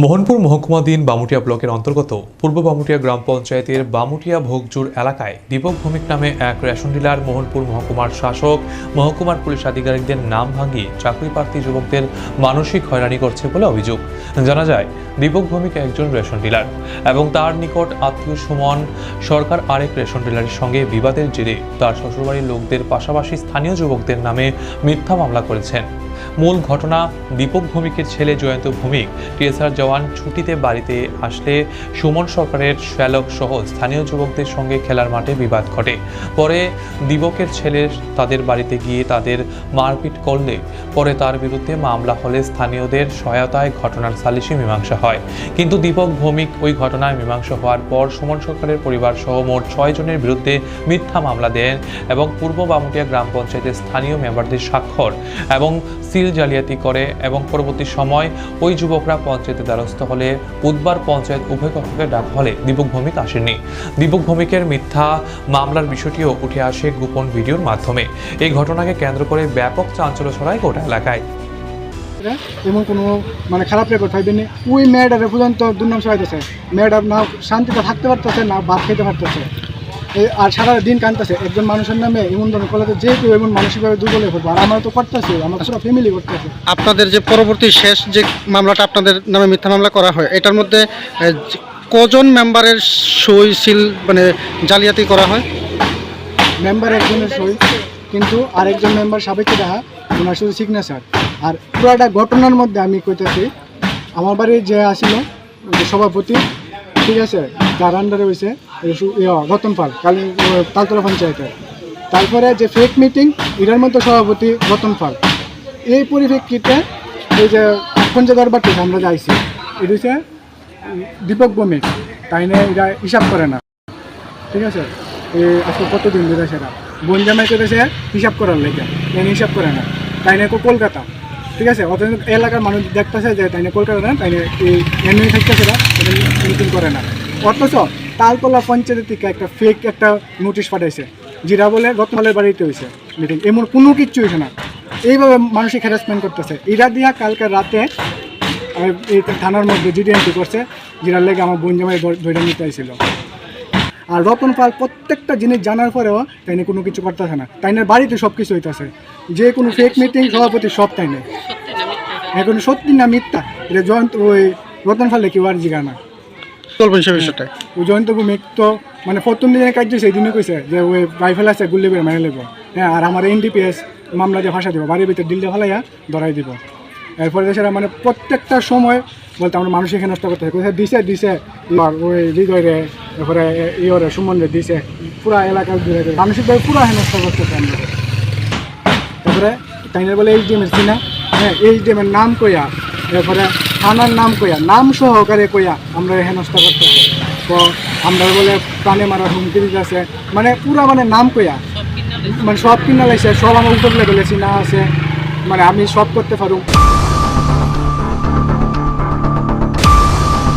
মোহনপুর মহকুমাধীন বামুটিয়া ব্লকের অন্তর্গত পূর্ব বামুটিয়া গ্রাম পঞ্চায়েতের বামুটিয়া ভোগজুর এলাকায় দীপক ভৌমিক নামে এক রেশন ডিলার মোহনপুর মহকুমার শাসক, মহকুমার পুলিশ আধিকারিকদের নাম ভাঙিয়ে চাকরি প্রার্থী যুবকদের মানসিক হয়রানি করছে বলে অভিযোগ। জানা যায়, দীপক ভৌমিক একজন রেশন ডিলার এবং তার নিকট আত্মীয় সুমন, সরকার আরেক রেশন ডিলারের সঙ্গে বিবাদের জেরে তার শ্বশুরবাড়ির লোকদের পাশাপাশি স্থানীয় যুবকদের নামে মিথ্যা মামলা করেছেন। মূল ঘটনা দীপক ভৌমিকের ছেলে জয়ন্ত ভৌমিক। টিএসআর জওয়ান ছুটিতে বাড়িতে আসলে সুমন সরকারের শ্যালক সহ স্থানীয় যুবকদের সঙ্গে খেলার মাঠে বিবাদ ঘটে। পরে দীপকের ছেলে তাদের বাড়িতে গিয়ে তাদের মারপিট করলে, পরে তার বিরুদ্ধে মামলা হলে স্থানীয়দের সহায়তায় ঘটনার সালিশি মীমাংসা হয়। কিন্তু দীপক ভৌমিক ওই ঘটনায় মীমাংসা হওয়ার পর সুমন সরকারের পরিবার সহ মোট ছয় জনের বিরুদ্ধে মিথ্যা মামলা দেন এবং পূর্ব বামুটিয়া গ্রাম পঞ্চায়েতের স্থানীয় মেম্বারদের স্বাক্ষর এবং সিল জালিয়াতি করে এবং পরবর্তী সময় ওই যুবকরা পঞ্চায়েতের দ্বারস্থ হলে বুধবার পঞ্চায়েত উভয় কক্ষকে ডাকা হলে দীপক ভৌমিক আসেননি। দীপক ভৌমিকের মিথ্যা মামলার বিষয়টিও উঠে আসে গোপন ভিডিওর মাধ্যমে। এই ঘটনাকে কেন্দ্র করে ব্যাপক চাঞ্চল্য ছড়ায় গোটা এলাকায়। এমন কোনো মানে খারাপ রেকর্ড পাইবেন না? ওই মেয়েটারে পর্যন্ত দুর্নাম সহাইতেছে মেয়েটা না শান্তিতে থাকতে পারতেছে না, বাদ খেতে পারতেছে। আর সারা দিন কানতেছে একজন মানুষের নামে এমন ধরনের করলে যে কেউ এমন মানসিকভাবে দুর্বল হয়ে পড়বে। আর আমরা তো করতেছি আমরা পুরো ফ্যামিলি করতেছে। আপনাদের যে পরবর্তী শেষ যে মামলাটা আপনাদের নামে মিথ্যা মামলা করা হয় এটার মধ্যে কজন মেম্বারের সই সিল মানে জালিয়াতি করা হয়? মেম্বার একজনের সই কিন্তু আরেকজন মেম্বার সাবেককে দেখা ওনার শুধু সিগনেচার আর পুরাটা ঘটনার মধ্যে আমি কইতেছি আমার বাড়ি যে আসিল সভাপতি ঠিক আছে? যার আন্ডারে হয়েছে রতন পাল, কালী তালতলা পঞ্চায়েতের। তারপরে যে ফেক মিটিং এটার মধ্যে সভাপতি রতন পাল। এই পরিপ্রেক্ষিতে এই যে এখন যে দরবারটি আমরা যাইছি এটা হচ্ছে দীপক ভৌমিক তাই নিয়ে এটা হিসাব করে না। ঠিক আছে? এই আজকে কতদিন ধরে সেটা? বোন জামাই করেছে হিসাব করার লেগে। এনে হিসাব করে না? তাই নিয়ে কলকাতা। ঠিক আছে? অত এলাকার মানুষ দেখতেছে যে তাই নিয়ে কলকাতা না, তাই নিয়ে এই এমনি থাকতেছে না মিটিং করে না। অথচ তালতলা পঞ্চায়েত থেকে একটা ফেক একটা নোটিশ পাঠাইছে যেটা বলে গতকালের বাড়িতে হয়েছে মিটিং এমন কোনো কিচ্ছু হয়েছে না। এইভাবে মানসিক হ্যারাসমেন্ট করতেছে। এরা দিয়া কালকে রাতে থানার মধ্যে জিডি এন্ট্রি করছে যেটার লেগে আমার বোন জামাই ধরে নিতে আইছিল। আর রতন পাল প্রত্যেকটা জিনিস জানার পরেও তাই নিয়ে কোনো কিছু করতেছে না। তাই না বাড়িতে সব কিছু হইতেছে। যে কোনো ফেক মিটিং সভাপতি সব তাই নেই এখন সত্যি না মিথ্যা? এটা জয়ন্ত ওই রতন ফালে কেউ আর জিগা না। বলবেন সে জয়ন্ত ভূমিক তো মানে প্রথম দিনে কাজ সেই দিনে কইছে যে ওই রাইফেল আছে গুল্লি বের মেরে নেব হ্যাঁ আর আমার এনডিপিএস মামলা দিয়ে ভাষা দিব, বাড়ির ভিতরে দিল্লি ফেলাইয়া ধরাই দিব। এরপরে সেটা মানে প্রত্যেকটা সময় বলতে আমরা মানুষ এখানে নষ্ট করতে কোথায় দিছে দিছে ওই হৃদয় রে এরপরে ইয়রে সুমন রে দিছে। পুরা এলাকার দূরে মানসিকভাবে পুরা হেনস্থ করতেছে আমরা তারপরে তাইনের বলে এইচ ডিএমের চিনা হ্যাঁ এইচ ডিএমের নাম কইয়া, এরপরে থানার নাম কইয়া, নাম সহকারে কইয়া আমরা হেনস্থা করতেছি তো আমরা বলে প্রাণে মারা হুমকি দিতেছে মানে পুরা মানে নাম কইয়া মানে সব কিনা লাগছে সব আমার উপর লেভেলে চিনা আছে মানে আমি সব করতে পারুম।